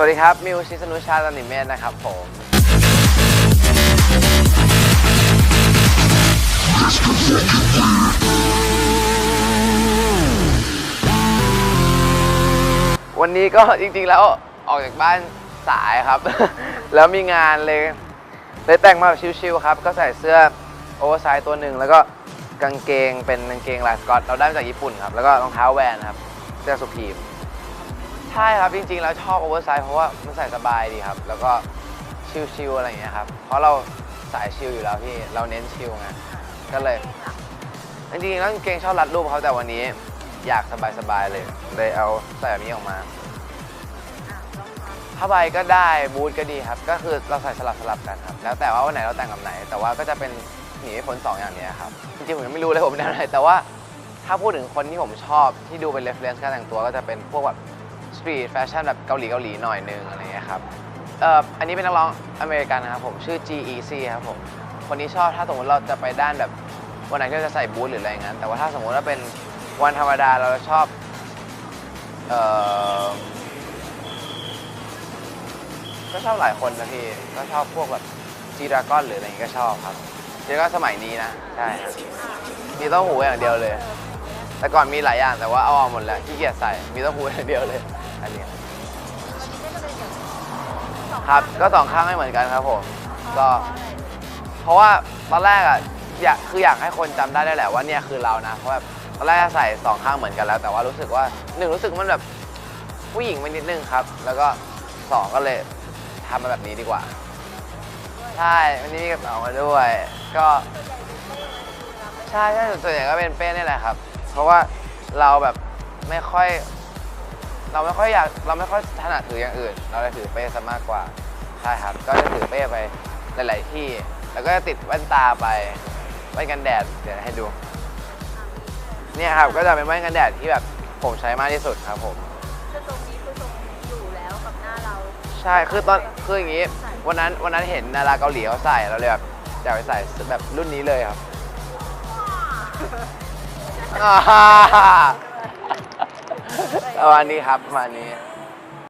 สวัสดีครับ มิวชิสนุชาตันิเมธนะครับผม วันนี้ก็จริงๆแล้วออกจากบ้านสายครับ แล้วมีงานเลย เลยแต่งมาแบบชิวๆครับ ก็ใส่เสื้อโอเวอร์ไซส์ตัวหนึ่ง แล้วก็กางเกงเป็นกางเกงลายสกอต เราได้มาจากญี่ปุ่นครับ แล้วก็รองเท้าแวนครับ เสื้อสุพีม ช่ครับ จริงๆ แล้วชอบโอเวอร์ไซส์เพราะว่ามันใส่สบายดีครับ แล้วก็ชิลๆอะไรอย่างเงี้ยครับ เพราะเราสายชิลอยู่แล้วพี่ เราเน้นชิลไง ก็เลย จริงๆแล้วกางเกงชอบรัดรูปเขาแต่วันนี้อยากสบายๆเลย เลยเอาใส่แบบนี้ออกมาผ้าใบก็ได้บูทก็ดีครับ ก็คือเราใส่สลับสลับกันครับ แล้วแต่ว่าวันไหนเราแต่งกับไหน แต่ว่าก็จะเป็นหนีไม่พ้นสองอย่างนี้ครับ จริงๆผมยังไม่รู้เลยผมแนวไหนแต่ว่าถ้าพูดถึงคนที่ผมชอบที่ดูเป็น reference การแต่งตัวก็จะเป็นพวกแบบ สตรีทแฟชั่นแบบเกาหลีเกาหลีหน่อยนึงอะไรเงี้ยครับเอ่ออันนี้เป็นนักร้องอเมริกันนะครับผมชื่อ G.E.C ครับผมคนนี้ชอบถ้าสมมติเราจะไปด้านแบบวันไหนที่เราจะใส่บูทหรืออะไรอย่างนั้นแต่ว่าถ้าสมมติว่าเป็นวันธรรมดาเราจะชอบเอ่อก็ชอบหลายคนนะพี่ก็ชอบพวกแบบจีดาก้อนหรืออะไรอย่างงี้ก็ชอบครับจีดากอนสมัยนี้นะใช่ครับมีเต้าหูอย่างเดียวเลย แต่ก่อนมีหลายอย่างแต่ว่าเอาออกหมดแล้วขี้เกียจใส่มีเต้าหูอย่างเดียวเลย อันนี้ครับก็สองข้างไม่เหมือนกันครับผมก็ เพราะว่าตอนแรกอะอยากคืออยากให้คนจำได้ได้แหละว่าเนี่ยคือเรานะเพราะแบบตอนแรกใส่สองข้างเหมือนกันแล้ว แต่ว่ารู้สึกว่าหนึ่งรู้สึกมันแบบผู้หญิงไปนิดนึงครับ แล้วก็สองก็เลยทำมาแบบนี้ดีกว่า ใช่วันนี้มีกระเป๋ามาด้วย ก็ใช่ใช่ส่วนใหญ่ก็เป็นเป้นี่แหละครับ เพราะว่าเราแบบไม่ค่อย เราไม่ค่อยอยากเราไม่ค่อยถนัดถืออย่างอื่น เราจะถือเป้ซะมากกว่าใช่ครับก็จะถือเป้ไปหลาย ๆ ที่ แล้วก็จะติดแว่นตาไปแว่นกันแดดเดี๋ยวให้ดูเนี่ยครับก็จะเป็นแว่นกันแดดที่แบบผมใช้มากที่สุดครับผมคือตรงนี้คือตรงอยู่แล้วกับหน้าเรา ใช่คือตอนคืออย่างงี้ วันนั้นวันนั้นเห็นดาราเกาหลีเขาใส่เราเลยแบบอยากไปใส่แบบรุ่นนี้เลยครับอ่า ประมาณนี้ครับประมาณนี้